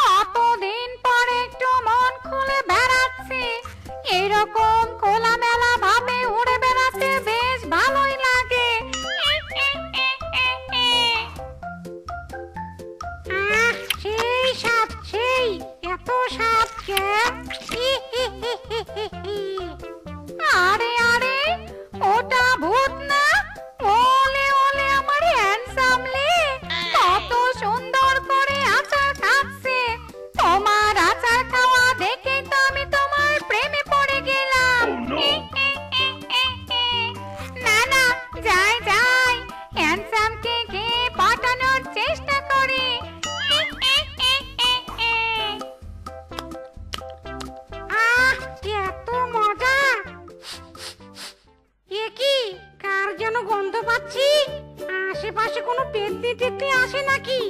কতদিন পর একটু মন খুলে বেড়াচ্ছি। এরকম খোলামেলা দেখতে আসে নাকি?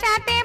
cállate.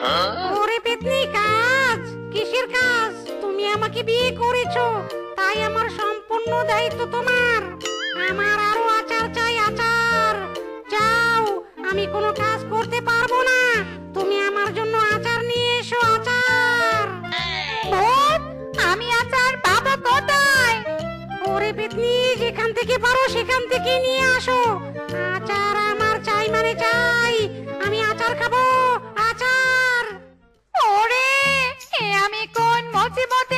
ওরে পেতনি কাজ, কিসের কাজ? তুমি আমাকে বিয়ে করেছ, তাই আমার সম্পূর্ণ দায়িত্ব তোমার। আমার আরও আচার চাই, আচার। যাও, আমি কোনো কাজ করতে পারব না। তুমি আমার জন্য আচার নিয়ে এসো, আচার। আমি আচার বাবা কোথায়? ওরে পেতনি, যেখান থেকে পারো সেখান থেকে নিয়ে আসো। আচার মতিমতি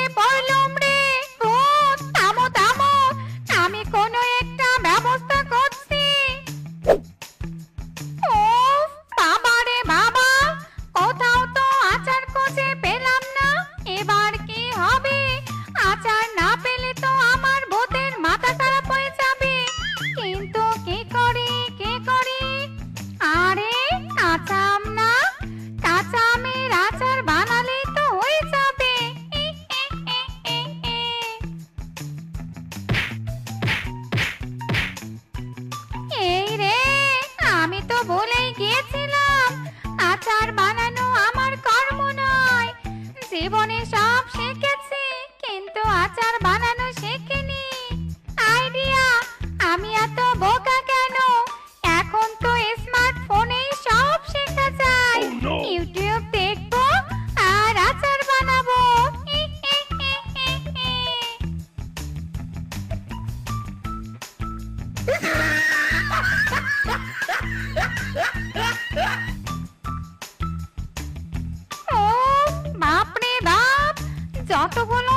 ¿Cuánto fue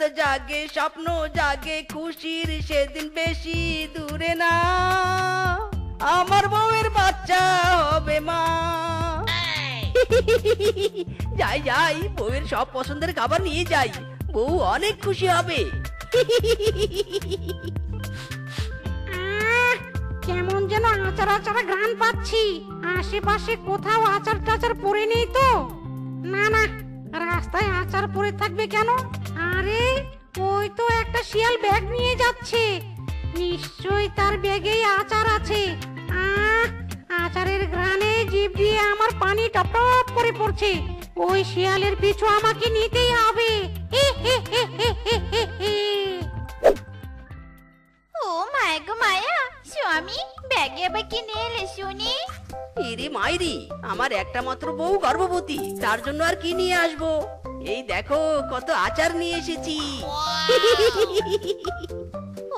চাঁদ জাগে, স্বপ্ন জাগে, খুশির সেদিন বেশি দূরে না। আমার বউয়ের বাচ্চা হবে মা। যাই যাই, বউয়ের সব পছন্দের খাবার নিয়ে যাই। বউ অনেক খুশি হবে। কেমন যেন আচার আচার ঘ্রাণ পাচ্ছি। আশেপাশে কোথাও আচার টাচার পড়ে নেই তো। না না, রাস্তায় আচার পড়ে থাকবে কেন? আরে ওই তো একটা শিয়াল ব্যাগ নিয়ে যাচ্ছে। নিশ্চয়ই তার ব্যাগেই আচার আছে। আহ আচারের ঘ্রাণে জিভ দিয়ে আমার পানি টপ টপ করে পড়ছে। ওই শিয়ালের পিছু আমাকে নিতেই হবে। ও মায়া গো মায়া স্বামী ব্যাগে আবার কি নিয়ে এলে শুনি? এরে মাইরি আমার একটা মাত্র বউ গর্ভবতী তার জন্য আর কি নিয়ে আসব? এই দেখো কত আচার নিয়ে এসেছি।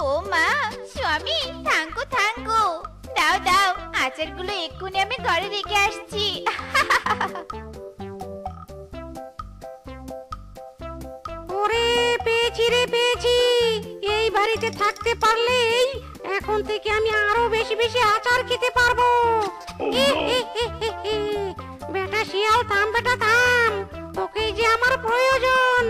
ও মা স্বামী থাঙ্কো থাঙ্কো। দাও দাও আচারগুলো এক্ষুনি আমি ঘরে রেখে আসছি। ওরে পেয়েছি রে পেয়েছি। এই বাড়িতে থাকতে পারলেই এখন থেকে আমি আরও বেশি বেশি আচার খেতে পারব। বেটা শিয়াল থাম বেটা থাম। তোকেই যে আমার প্রয়োজন।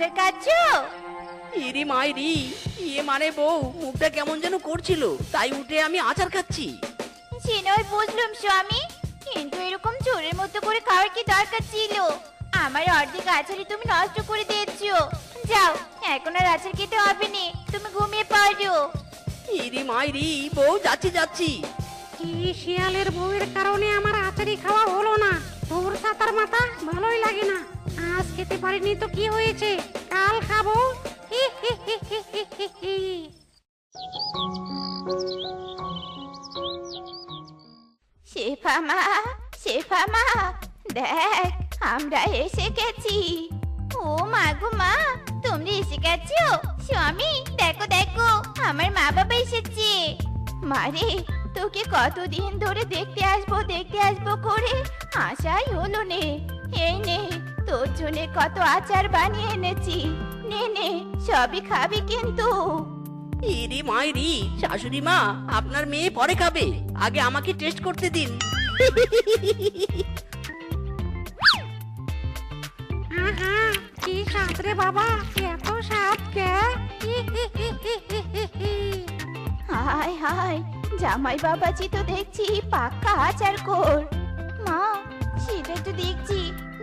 তুমি খাচ্ছো ইরি মাইরি ইয়ে মানে বউ মুখটা কেমন যেন করছিল তাই উঠে আমি আচার খাচ্ছি। সে নয় বুঝলাম স্বামী কিন্তু এরকম চোরের মতো করে খাওয়ার কি দরকার ছিল? আমার অর্ধেক আচারই তুমি নষ্ট করে দিয়েছ। যাও এখন আর আচার খেতে হবে না তুমি ঘুমিয়ে পড়ো। ইরি মাইরি বউ যাচ্ছি যাচ্ছি। এই শিয়ালের বউয়ের কারণে আমার আচারি খাওয়া হলো না? তোর সাতার মাথা ভালোই লাগে না। আজ খেতে পারিনি তো কি হয়েছে? কাল খাব। শেফা মা শেফা মা, দেখ, আমরা এসে গেছি। ও মা গো মা, তোমরা এসে গেছো? স্বামী, দেখো দেখো, আমার মা বাবা এসেছে। মারে তোকে কতদিন ধরে দেখতে আসব দেখতে আসব করে আশাই হলো নে। এই নে তোর জন্য কত আচার বানিয়ে এনেছি। নে নে সবই খাবি কিন্তু। ইরি মাইরি শাশুড়ি মা আপনার মেয়ে পরে খাবে। আগে আমাকে টেস্ট করতে দিন। আহা কি স্বাদ রে বাবা এত স্বাদ কে। হায় হায় জামাই বাবাজি তো দেখছি পাক্কা আচার কর মা সেটাই তো দেখছি।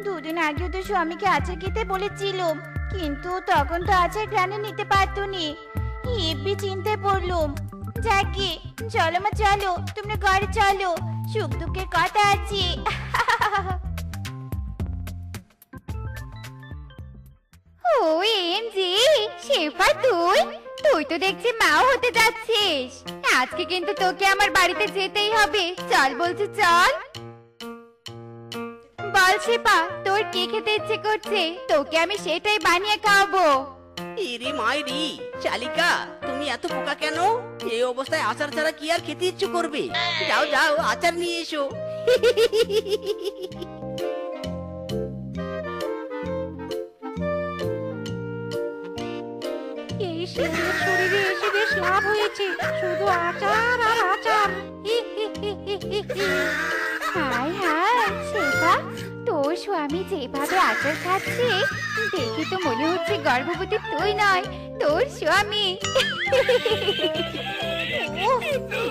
দুদিন আগেও তো স্বামীকে আচার খেতে বলেছিলাম, কিন্তু তখন তো আচার গ্রানে নিতে পারতো নি হেব্বি চিনতে পড়লুম। যাকে, চলো মা, চলো, তোমরা ঘরে চলো, সুখ দুঃখের কথা আছে। আজকে কিন্তু তোকে আমার বাড়িতে যেতেই হবে। চল বলছি, চল। বল শেফা তোর কি খেতে ইচ্ছে করছে? তোকে আমি সেটাই বানিয়ে খাওয়াবো। ইরি মাইরি শালিকা তুমি এত পোকা কেন? এই অবস্থায় আচার ছাড়া কি আর খেতে ইচ্ছে করবে? যাও যাও আচার নিয়ে এসো। এই শরীরে এসে বেশ লাভ হয়েছে। শুধু আচার আর আচার। হি হি হি হি হি হি। Hi hi Shefa. তোর স্বামী যেভাবে আচার খাচ্ছে, দেখে তো মনে হচ্ছে গর্ভবতী তুই নয়, তোর স্বামী।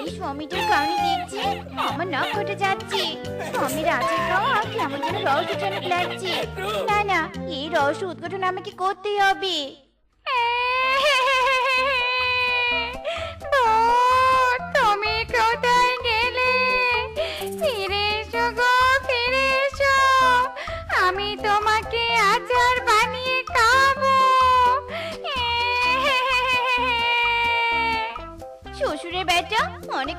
এই স্বামীটার কারণে আমার নাক ঘটে যাচ্ছে। স্বামীর আচার খাওয়া কেমন যেন রহস্যজনক লাগছে। না না, এই রহস্য উদ্ঘাটন আমাকে করতেই হবে।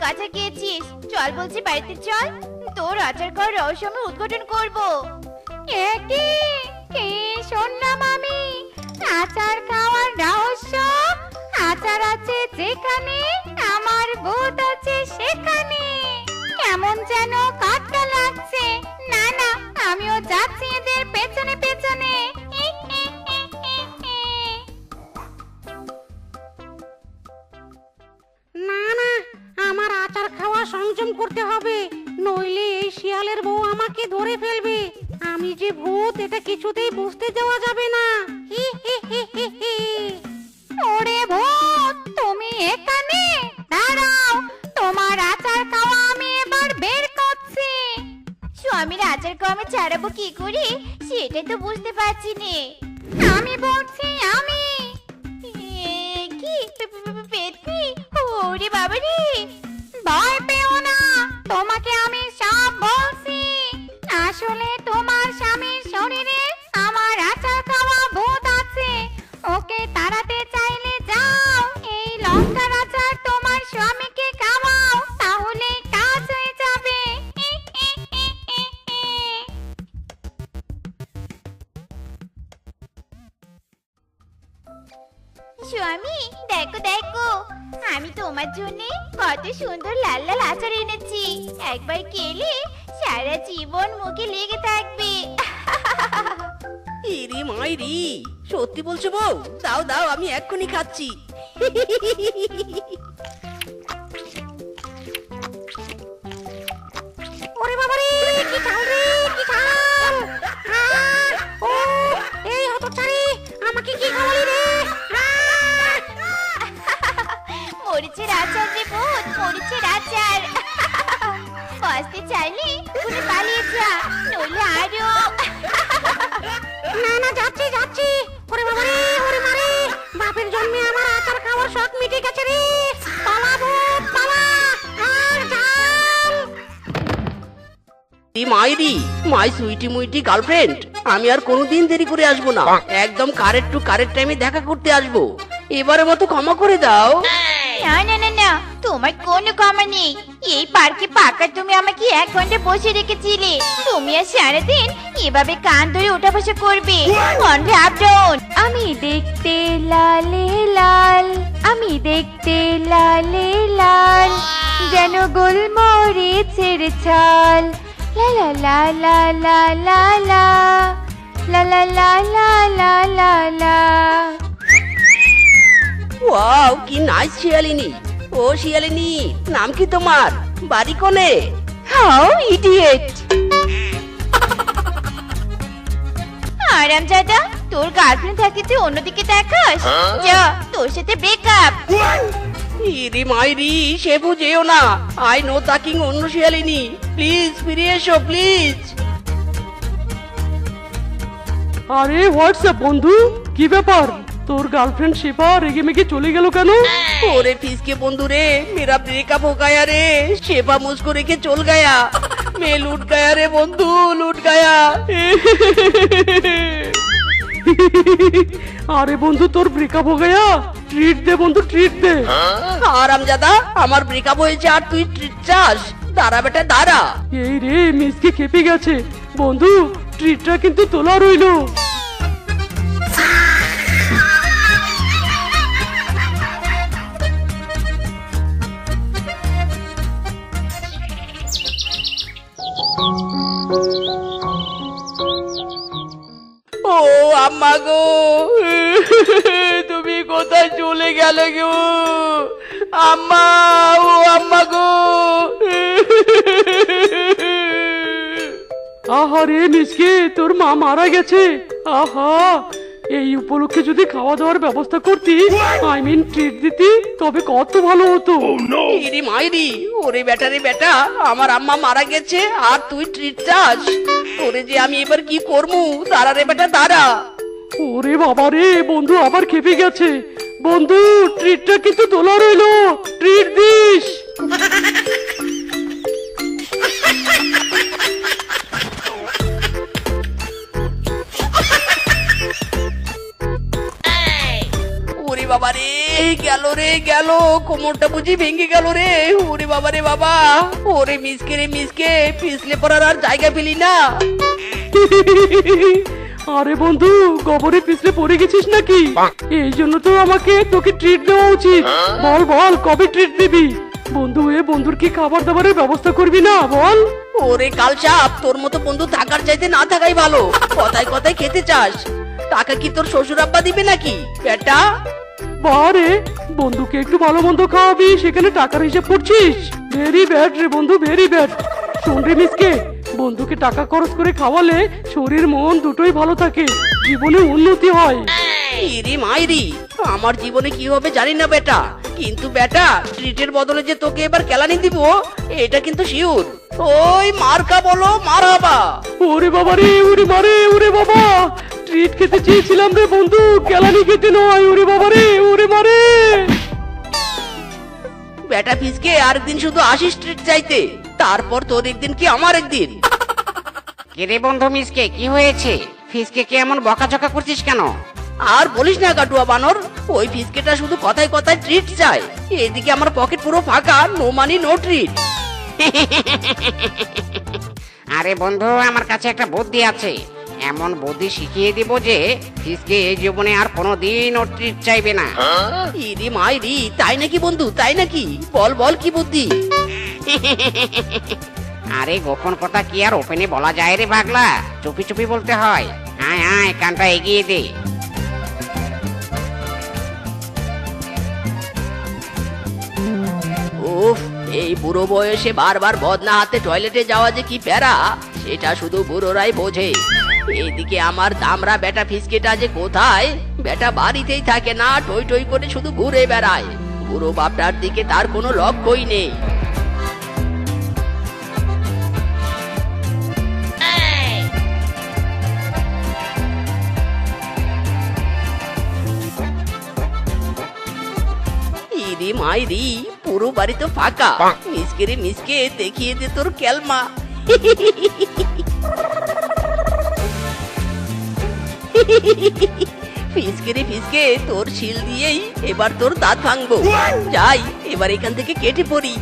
আচার খেয়েছিস। চল বলছি বাড়িতে চল। তোর আচার খাওয়ার রহস্য আমি উদ্ঘাটন করব। কি কি? শুনলাম আমি। আচার খাওয়ার রহস্য আচার আছে যেখানে, আমার ভূত আছে সেখানে। কেমন যেন কাটটা লাগছে। না না, আমিও যাচ্ছি এদের পেছনে পেছনে। খাওয়া করতে হবে নইলে এই শিয়ালের বউ আমাকে ধরে ফেলবে আমি যে ভূত এটা কিছুতেই বুঝতে দেওয়া যাবে না। ওরে ভূত তুমি এখানে দাঁড়াও তোমার আচার খাওয়া আমি এবার বের করছি স্বামীর আচার খাওয়া ছাড়াবো কি করে সেটাই তো বুঝতে পারছি নে আমি বলছি আমি কি পেতনি ওরে বাবা রে ভয় পেও তোমাকে আমি সব বলছি। আসলে তোমার স্বামীর ইরি সত্যি বলছো বউ? দাও দাও আমি এক্ষুনি খাচ্ছি। ওরে বাবা রে কি ঝাল রে কি ঝাল ও এই হতচ্ছাড়ি আমাকে কি খাওয়ালি রে? মরিচের আচার রে বোন মরিচের আচার। বাঁচতে চাইলে পালিয়ে যা নইলে আরও গেছে রে। মাই সুইটি মুইটি গার্লফ্রেন্ড আমি আর কোনোদিন দেরি করে আসব না। একদম কারেন্ট টু কারেন্ট টাইমে দেখা করতে আসব। এবারে মতো ক্ষমা করে দাও। না তোমার কোনো ক্ষমা নেই। এই পার্কে পাকা তুমি আমাকে এক ঘণ্টা বসে রেখেছিলে তুমি আর সারাদিন এভাবে কান ধরে ওঠা বসা করবে আমি দেখতে লালে লাল আমি দেখতে লালে লাল যেন গোলমরিচের ছাল লা লা লা লা লা লা লা লা লা লা লা লা লা লা ওয়াও কি নাইস শিয়ালিনী ও শিয়ালিনী নাম কি তোমার? বাড়ি কোনে? How idiot. আরাম দাদা তোর গার্লফ্রেন্ড থাকে তুই অন্যদিকে দেখাস? যা তোর সাথে ব্রেকআপ ইরি মাইরি সে বুঝেও না। আই নো তাকিং অন্য শিয়ালিনী। প্লিজ ফিরে এসো প্লিজ। আরে হোয়াটসঅ্যাপ বন্ধু? কি ব্যাপার? তোর গার্লফ্রেন্ড শেফা রেগে মেগে চলে গেল কেন? ওরে ফিসকে বন্ধু রে মেরা ব্রেকআপ হো গায়া রে শেফা মুসকো রেখে চল গায়া। মে লুট গায়া রে বন্ধু লুট গায়া। আরে বন্ধু তোর ব্রেকআপ হো গায়া ট্রিট দে বন্ধু ট্রিট দে। হ্যাঁ? আরাম জাদা আমার ব্রেকআপ হয়েছে আর তুই ট্রিট চাস। দাঁড়া বেটা দাঁড়া। এই রে মিসকে খেপে গেছে। বন্ধু ট্রিটটা কিন্তু তোলা রইল। ও আম্মা গো, তুমি কোথায় চলে গেলে গো? আম্মা, ও আম্মা গো। আহারে মিসকে তোর মা মারা গেছে। আহা এই উপলক্ষে যদি খাওয়া দাওয়ার ব্যবস্থা করতি আই মিন ট্রিট দিতি তবে কত ভালো হতো। ইরি মাইরি ওরে বেটা রে বেটা আমার আম্মা মারা গেছে আর তুই ট্রিট চাস। তোরে যে আমি এবার কি করব দাঁড়া রে বেটা দাঁড়া। ওরে বাবা রে বন্ধু আবার খেপে গেছে। বন্ধু ট্রিটটা কিন্তু তোলা রইল। Treat this. বাবা রে গেল রে গেল। কোমরটা বুঝি ভেঙে গেল রে। ওরে বাবা রে বাবা। ওরে মিসকে রে মিসকে পিছলে পড়ার আর জায়গা পেলি না। আরে বন্ধু গোবরে পিছলে পড়ে গেছিস নাকি? এই জন্য তো আমাকে তোকে ট্রিট দেওয়া উচিত। বল বল কবে ট্রিট দিবি? বন্ধু এ বন্ধুর কি খাবার দাবারের ব্যবস্থা করবি না? বল। ওরে কাল সাপ তোর মতো বন্ধু থাকার চাইতে না থাকাই ভালো। কথায় কথায় খেতে চাস। টাকা কি তোর শ্বশুর আব্বা দিবে নাকি? বেটা বারে, বন্ধুকে একটু ভালো মন্দ খাওয়াবি, সেখানে টাকার হিসাব করছিস? ভেরি ব্যাড রে বন্ধু ভেরি ব্যাড শোন রে মিসকে, বন্ধুকে টাকা খরচ করে খাওয়ালে শরীর, মন দুটোই ভালো থাকে, জীবনে উন্নতি হয়। ইরি মাইরি, আমার জীবনে কি হবে জানি না বেটা। কিন্তু বেটা ট্রিটের বদলে যে তোকে এবার কেলানি দিব এটা কিন্তু শিওর ওই মার্কা বলো মারাবা। ওরে বাবা রে ওরে মারে ওরে বাবা। ট্রিট খেতে চেয়েছিলাম রে বন্ধু কেলানি খেতে নয় ওরে বাবা রে ওরে মারে বেটা ফিসকে আরেকদিন শুধু আসিস ট্রিট চাইতে তারপর তোর একদিন কি আমার একদিন? কিরে বন্ধু মিসকে কি হয়েছে? ফিসকে কে এমন বকাঝকা করছিস কেন? আর বলিস না কাটুয়া বানর ওই ফিসকেটা শুধু কথায় কথায় ট্রিট চায়। এদিকে আমার পকেট পুরো ফাঁকা নো মানি নো ট্রিট আরে বন্ধু আমার কাছে একটা বুদ্ধি আছে। এমন বুদ্ধি শিখিয়ে দিব যে ফিসকে এই জীবনে আর কোনোদিন ও ট্রিট চাইবে না। ইরি মাইরি তাই নাকি বন্ধু তাই নাকি? বল বল কি বুদ্ধি? আরে গোপন কথা কি আর ওপেনে বলা যায় রে পাগলা চুপি চুপি বলতে হয়। আয় আয় কানটা এগিয়ে দে। উফ, এই বুড়ো বয়সে বারবার বদনা হাতে টয়লেটে যাওয়া যে কি প্যারা, সেটা শুধু বুড়োরাই বোঝে। এদিকে আমার দামরা বেটা ফিসকেটা যে কোথায়, বেটা বাড়িতেই থাকে না, টই টই করে শুধু ঘুরে বেড়ায়। বুড়ো বাপটার দিকে তার কোনো লক্ষ্যই নেই। মাইরি পুরো বাড়ি তো ফাঁকা। মিসকে রে মিসকে দেখিয়ে দে তোর ক্যালমা। ফিসকে রে ফিসকে তোর শিল দিয়েই এবার তোর দাঁত ভাঙবো। যাই এবার এখান থেকে কেটে পড়ি।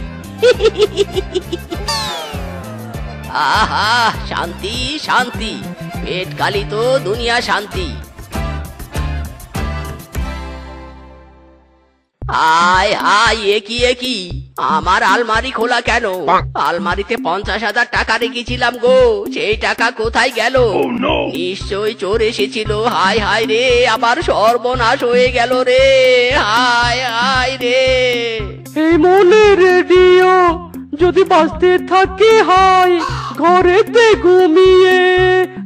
আহা শান্তি শান্তি। পেট খালি তো দুনিয়া শান্তি। আয় আয় একই একই আমার আলমারি খোলা কেন? আলমারিতে পঞ্চাশ হাজার টাকা রেখেছিলাম গো। সেই টাকা কোথায় গেল? নিশ্চয় চোর এসেছিল। হায় হায় রে আবার সর্বনাশ হয়ে গেল রে। হায় হায় রে। এই মনে রেডিও যদি বাঁচতে থাকে হয় ঘরেতে ঘুমিয়ে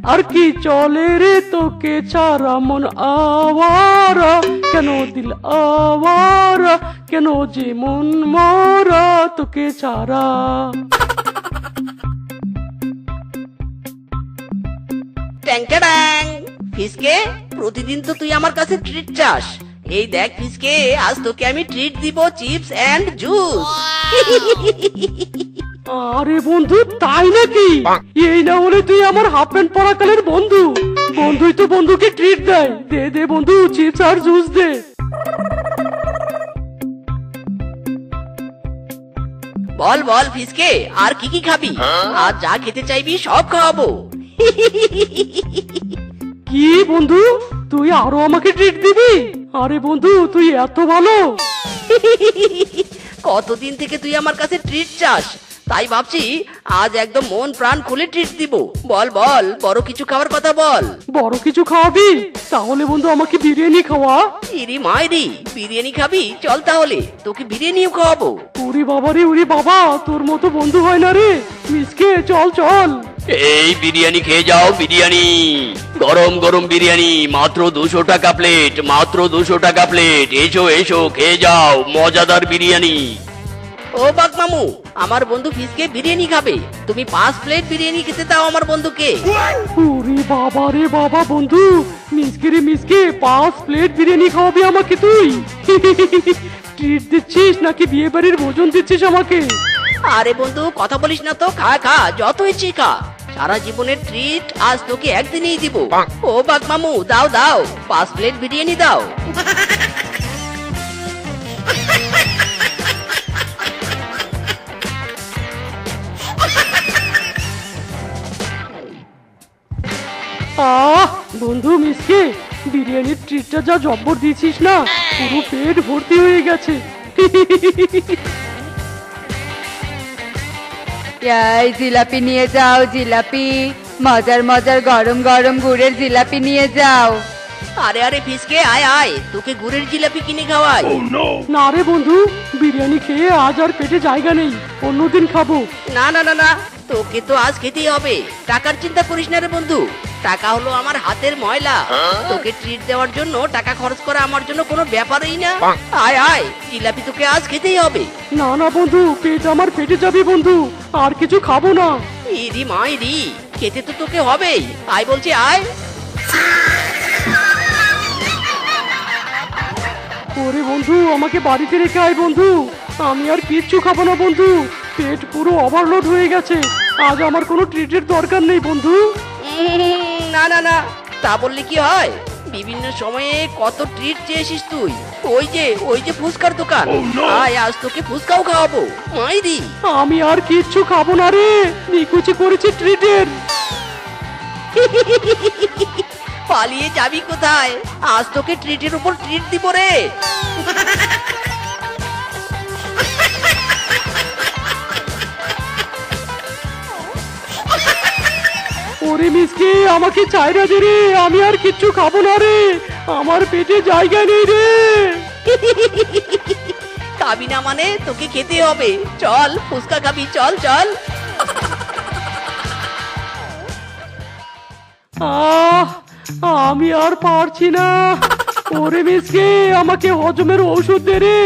আর কি চলে রে তোকে ছাড়া? মন আওয়ারা। কেন দিল আওয়ারা? কেন যে মন মরা তোকে ছাড়া? ট্যাং ফিসকে প্রতিদিন তো তুই আমার কাছে ট্রিট চাস। এই দেখ ফিসকে আজ তোকে আমি ট্রিট দিব চিপস এন্ড জুস আরে বন্ধু তাই নাকি? এই না হলে তুই আমার হাফ প্যান্ট পরাকালের বন্ধু। বন্ধুই তো বন্ধুকে ট্রিট দেয়। দে দে বন্ধু চিপস আর জুস দে। বল বল ফিসকে আর কি কি খাবি? আর যা খেতে চাইবি সব খাওয়াবো। কি বন্ধু? তুই আরও আমাকে ট্রিট দিবি? আরে বন্ধু তুই এত ভালো। কতদিন থেকে তুই আমার কাছে ট্রিট চাস? তাই ভাবছি আজ একদম মন প্রাণ খুলে ট্রিট দিব। বল বল বড় কিছু খাওয়ার কথা বল। বড় কিছু খাওয়াবি? তাহলে বন্ধু আমাকে বিরিয়ানি খাওয়া। ইরি মাইরি বিরিয়ানি খাবি? চল তাহলে তোকে বিরিয়ানিও খাওয়াবো। উরি বাবা রে উরি বাবা তোর মতো বন্ধু হয় না রে। মিসকে চল চল। এই বিরিয়ানি খেয়ে যাও বিরিয়ানি। গরম গরম বিরিয়ানি মাত্র দুশো টাকা প্লেট মাত্র দুশো টাকা প্লেট এসো এসো খেয়ে যাও মজাদার বিরিয়ানি। ও বাঘ মামু আমার বন্ধু ফিসকে বিরিয়ানি খাবে। তুমি পাঁচ প্লেট বিরিয়ানি খেতে দাও আমার বন্ধুকে। উরি বাবা রে বাবা বন্ধু মিসকে রে মিসকে পাঁচ প্লেট বিরিয়ানি খাওয়াবি আমাকে তুই। ট্রিট দিচ্ছিস নাকি বিয়ে বাড়ির ভোজন দিচ্ছিস আমাকে? আরে বন্ধু কথা বলিস না তো খা খা যত ইচ্ছে খা। সারা জীবনের ট্রিট আজ তোকে একদিনেই দিব। ও বাঘ মামু দাও দাও পাঁচ প্লেট বিরিয়ানি দাও। আহ বন্ধু মিসকে বিরিয়ানির ট্রিটটা যা জব্বর দিয়েছিস না পুরো পেট ভর্তি হয়ে গেছে। এই জিলাপি নিয়ে যাও জিলাপি। মজার মজার গরম গরম গুড়ের জিলাপি নিয়ে যাও। আরে আরে ফিসকে আয় আয়। তোকে গুড়ের জিলাপি কিনে খাওয়াই। না রে বন্ধু বিরিয়ানি খেয়ে আজ আর পেটে জায়গা নেই অন্যদিন খাব। না না না না। তোকে তো আজ খেতেই হবে। টাকার চিন্তা করিস না রে বন্ধু। টাকা হলো আমার হাতের ময়লা। তোকে ট্রিট দেওয়ার জন্য টাকা খরচ করা আমার জন্য কোনো ব্যাপারই না। আয় আয় জিলাপি তোকে আজ খেতেই হবে। না না বন্ধু পেট আমার পেটে যাবে বন্ধু। আর কিছু খাব না। ইরি মাইরি খেতে তো তোকে হবেই। আয় বলছি আয়। ওরে বন্ধু আমাকে বাড়িতে রেখে আয় বন্ধু। আমি আর কিচ্ছু খাব না বন্ধু। পেট পুরো ওভারলোড হয়ে গেছে। আজ আমার কোনো ট্রিটের দরকার নেই বন্ধু। না না না। তা বললে কি হয়? বিভিন্ন সময়ে কত ট্রিট চেয়েছিস তুই? ওই যে ওই যে ফুচকার দোকান। আয় আজ তোকে ফুচকাও খাওয়াবো। মাইরি আমি আর কিচ্ছু খাব না রে। নিকুচি করেছি ট্রিটের পালিয়ে যাবি কোথায়? আজ তোকে ট্রিটের উপর ট্রিট দিব রে। ওরে মিসকে আমাকে চাইরা দে রে আমি আর কিচ্ছু খাব না রে আমার পেটে জায়গা নেই রে। খাবি না মানে তোকে খেতে হবে। চল ফুচকা খাবি চল চল। আহ আমি আর পারছি না। ওরে মিসকে আমাকে হজমের ঔষধ দে রে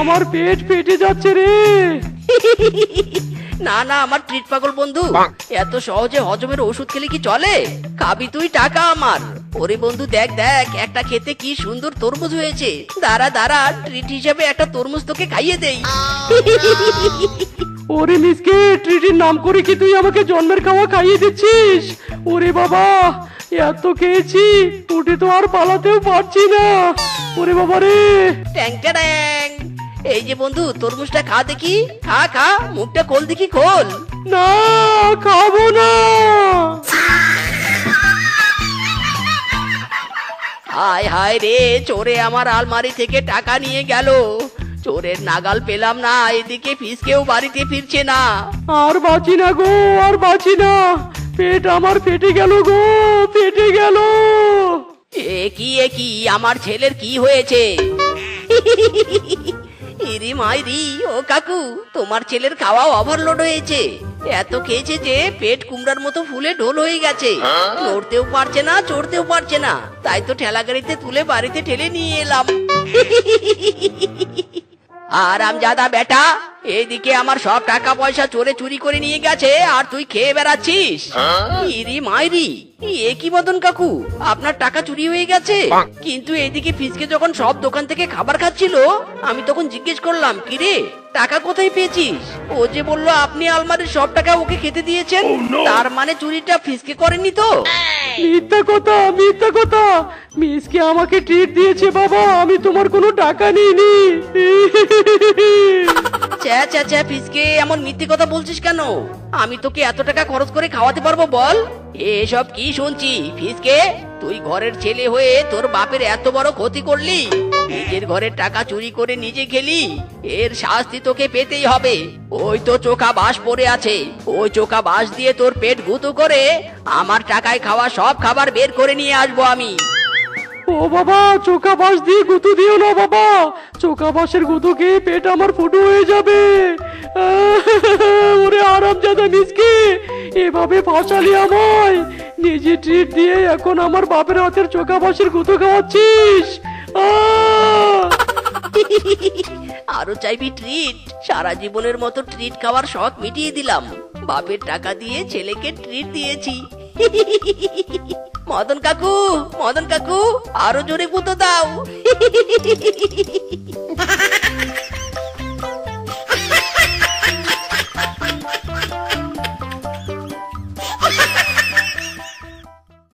আমার পেট ফেটে যাচ্ছে রে। না না আমার ট্রিট পাগল বন্ধু। এত সহজে হজমের ওষুধ খেলে কি চলে? খাবি তুই টাকা আমার। ওরে বন্ধু দেখ দেখ একটা খেতে কি সুন্দর তরমুজ হয়েছে। দাঁড়া দাঁড়া ট্রিট হিসাবে একটা তরমুজ তোকে খাইয়ে দেই। ওরে মিসকে ট্রিটের নাম করে কি তুই আমাকে জন্মের খাওয়া খাইয়ে দিচ্ছিস? ওরে বাবা এত খেয়েছি উঠে তো আর পালাতেও পারছি না। ওরে বাবা রে। ট্যাং ট্যাং এই যে বন্ধু তরমুজটা খা দেখি। খা খা মুখটা খোল দেখি খোল। না খাব না। হায় হায় রে চোরে আমার আলমারি থেকে টাকা নিয়ে গেল। চোরের নাগাল পেলাম না এদিকে ফিসকেও বাড়িতে ফিরছে না। আর বাঁচি না গো আর বাঁচি না। পেট আমার ফেটে গেল গো ফেটে গেল। এ কি এ কি আমার ছেলের কি হয়েছে? ইরি মায়েরি ও কাকু তোমার ছেলের খাওয়া ওভারলোড হয়েছে। এত খেয়েছে যে পেট কুমড়ার মতো ফুলে ঢোল হয়ে গেছে। নড়তেও পারছে না চড়তেও পারছে না। তাই তো ঠেলা গাড়িতে তুলে বাড়িতে ঠেলে নিয়ে এলাম। আর আমজাদা বেটা এইদিকে আমার সব টাকা পয়সা চোরে চুরি করে নিয়ে গেছে আর তুই খেয়ে বেড়াচ্ছিস? ইরি মাইরি এ কি মদন কাকু? আপনার টাকা চুরি হয়ে গেছে। কিন্তু এইদিকে ফিসকে যখন সব দোকান থেকে খাবার খাচ্ছিল আমি তখন জিজ্ঞেস করলাম কি রে টাকা কোথায় পেয়েছিস? ও যে বলল আপনি আলমারির সব টাকা ওকে খেতে দিয়েছেন। তার মানে চুরিটা ফিসকে করেনি তো? মিথ্যা কথা মিথ্যা কথা। মিসকে আমাকে ট্রিট দিয়েছে বাবা। আমি তোমার কোনো টাকা নিইনি। চ্যা চ্যা চ্যা, ফিসকে, এমন মিথ্যে কথা বলছিস কেন? আমি তোকে এত টাকা খরচ করে খাওয়াতে পারব বল? এসব কি শুনছি? ফিসকে, তুই ঘরের ছেলে হয়ে তোর বাপের এত বড় ক্ষতি করলি? নিজের ঘরের টাকা চুরি করে নিজে খেলি? এর শাস্তি তোকে পেতেই হবে। ওই তো চোখা বাস পড়ে আছে। ওই চোখা বাস দিয়ে তোর পেট গুঁতো করে আমার টাকায় খাওয়া সব খাবার বের করে নিয়ে আসব আমি। ও বাবা, চোখা বাস দিয়ে গুঁতো দিও না বাবা। চোখা বাসের গুঁতো খেয়ে পেট আমার ফুটো হয়ে যাবে। ওরে আরাম জাদা মিসকে, এভাবে ফাঁসালি আমায়। নিজে ট্রিট দিয়ে এখন আমার বাপের হাতের চোখা বাসের গুঁতো খাওয়াচ্ছিস! আরও চাইবি ট্রিট সারা জীবনের মতো ট্রিট খাওয়ার শখ মিটিয়ে দিলাম। বাপের টাকা দিয়ে ছেলেকে ট্রিট দিয়েছি। মদন কাকু মদন কাকু আরও জোরে পুতো দাও।